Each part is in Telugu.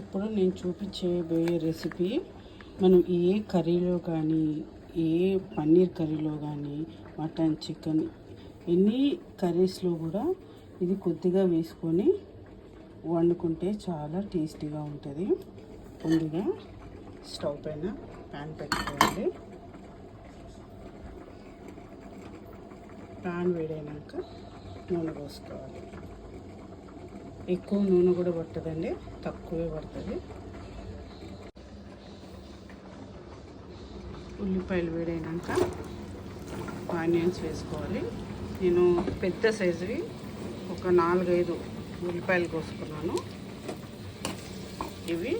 ఇప్పుడు నేను చూపించబోయే రెసిపీ మనం ఏ కర్రీలో కానీ ఏ పన్నీర్ కర్రీలో కానీ మటన్ చికెన్ ఎన్ని కర్రీస్లో కూడా ఇది కొద్దిగా వేసుకొని వండుకుంటే చాలా టేస్టీగా ఉంటుంది. ముందుగా స్టవ్ పైన ప్యాన్ పెట్టుకోవాలి. ప్యాన్ వేడైనాక నూనె పోసుకోవాలి. ఎక్కువ నూనె కూడా పట్టదండి తక్కువే పడుతుంది. ఉల్లిపాయలు వేడైనాక ఆనియన్స్ వేసుకోవాలి. నేను పెద్ద సైజువి ఒక నాలుగైదు ఉల్లిపాయలు కోసుకున్నాను. ఇవి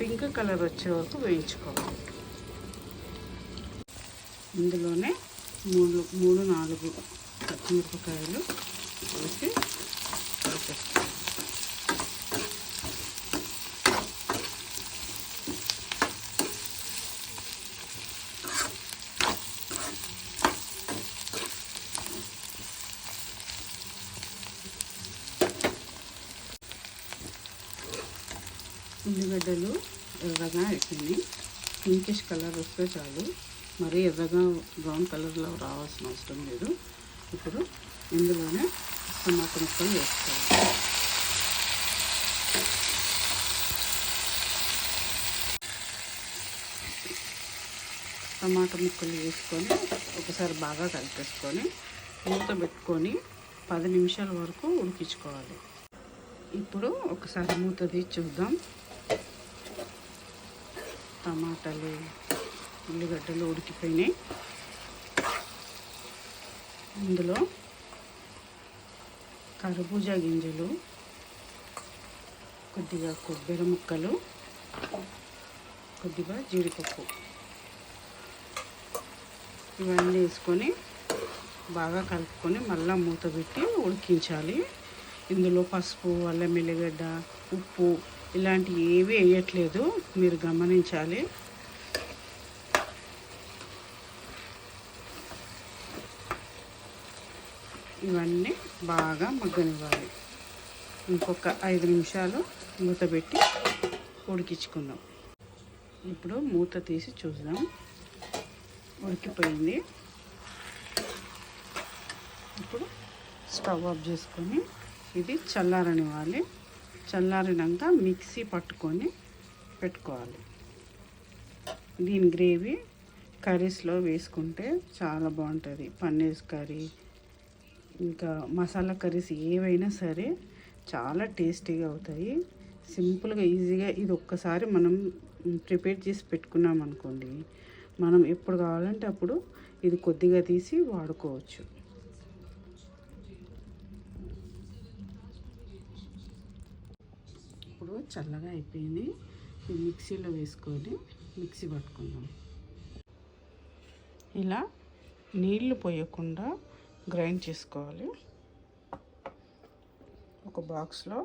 పింక్ కలర్ వచ్చే వరకు వేయించుకోవాలి. ఇందులోనే మూడు మూడు నాలుగు పచ్చిమిరపకాయలు వేసి ఉల్లిగడ్డలు ఎర్రగా వేసింది పింకిష్ కలర్ వస్తే చాలు. మరీ ఎర్రగా బ్రౌన్ కలర్లో రావాల్సిన అవసరం లేదు. ఇప్పుడు ఇందులోనే టమాటా ముక్కలు వేసుకోవాలి. టమాటా ముక్కలు వేసుకొని ఒకసారి బాగా కలిపేసుకొని మూత పెట్టుకొని పది నిమిషాల వరకు ఉడికించుకోవాలి. ఇప్పుడు ఒకసారి మూత తీసి చూద్దాం. టమాటాలు ఉల్లిగడ్డలు ఉడికిపోయినాయి. ఇందులో కర్బూజా గింజలు కొద్దిగా కొబ్బరి ముక్కలు కొద్దిగా జీడిపప్పు. ఇవన్నీ వేసుకొని బాగా కలుపుకొని మళ్ళీ మూత పెట్టి ఉడికించాలి. ఇందులో పసుపు అల్లం ఎల్లిగడ్డ ఉప్పు ఇలాంటివి ఏవి వేయట్లేదు. మీరు గమనించాలి. ఇవన్నీ బాగా మగ్గనివ్వాలి. ఇంకొక ఐదు నిమిషాలు మూత పెట్టి ఉడికించుకుందాం. ఇప్పుడు మూత తీసి చూద్దాం. ఉడికిపోయింది. ఇప్పుడు స్టవ్ ఆఫ్ చేసుకొని ఇది చల్లారనివ్వాలి. చల్లారినాక మిక్సీ పట్టుకొని పెట్టుకోవాలి. దీని గ్రేవీ కర్రీస్లో వేసుకుంటే చాలా బాగుంటుంది. పన్నీర్ కర్రీ ఇంకా మసాలా కర్రీస్ ఏవైనా సరే చాలా టేస్టీగా అవుతాయి. సింపుల్గా ఈజీగా ఇది ఒక్కసారి మనం ప్రిపేర్ చేసి పెట్టుకున్నాం అనుకోండి మనం ఎప్పుడు కావాలంటే అప్పుడు ఇది కొద్దిగా తీసి వాడుకోవచ్చు. ఇప్పుడు చల్లగా అయిపోయింది. ఇది మిక్సీలో వేసుకొని మిక్సీ పట్టుకుందాం. ఇలా నీళ్ళు పోయకుండా గ్రైండ్ చేసుకోవాలి. ఒక బాక్స్లో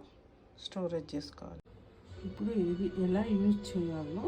స్టోరేజ్ చేసుకోవాలి. ఇప్పుడు ఇది ఎలా యూజ్ చేయాలో